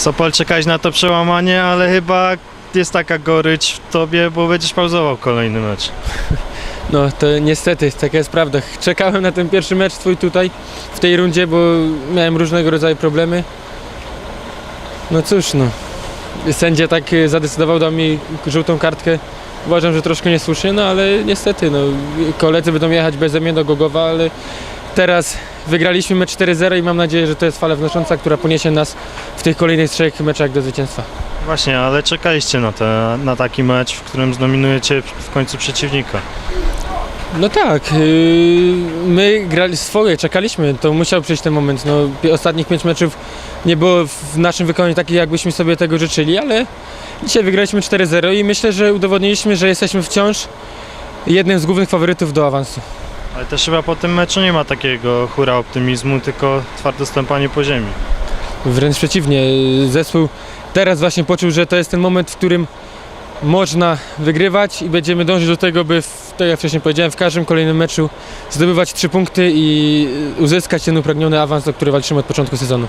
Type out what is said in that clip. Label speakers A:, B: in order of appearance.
A: Sopol, czekałeś na to przełamanie, ale chyba jest taka gorycz w tobie, bo będziesz pauzował kolejny mecz.
B: No to niestety, taka jest prawda. Czekałem na ten pierwszy mecz twój tutaj, w tej rundzie, bo miałem różnego rodzaju problemy. No cóż, no. Sędzia tak e, zadecydował, dał mi żółtą kartkę. Uważam, że troszkę niesłusznie, no ale niestety, no. Koledzy będą jechać beze mnie do Gogowa, ale teraz wygraliśmy mecz 4-0 i mam nadzieję, że to jest fala wnosząca, która poniesie nas w tych kolejnych trzech meczach do zwycięstwa.
A: Właśnie, ale czekaliście na, te, na taki mecz, w którym zdominujecie w końcu przeciwnika.
B: No tak, yy, my grali swoje, czekaliśmy, to musiał przyjść ten moment. No, ostatnich pięć meczów nie było w naszym wykonaniu takich, jakbyśmy sobie tego życzyli, ale dzisiaj wygraliśmy 4-0 i myślę, że udowodniliśmy, że jesteśmy wciąż jednym z głównych faworytów do awansu.
A: Ale też chyba po tym meczu nie ma takiego hura optymizmu, tylko twarde stąpanie po ziemi.
B: Wręcz przeciwnie, zespół teraz właśnie poczuł, że to jest ten moment, w którym można wygrywać i będziemy dążyć do tego, by, tak jak wcześniej powiedziałem, w każdym kolejnym meczu zdobywać trzy punkty i uzyskać ten upragniony awans, o który walczymy od początku sezonu.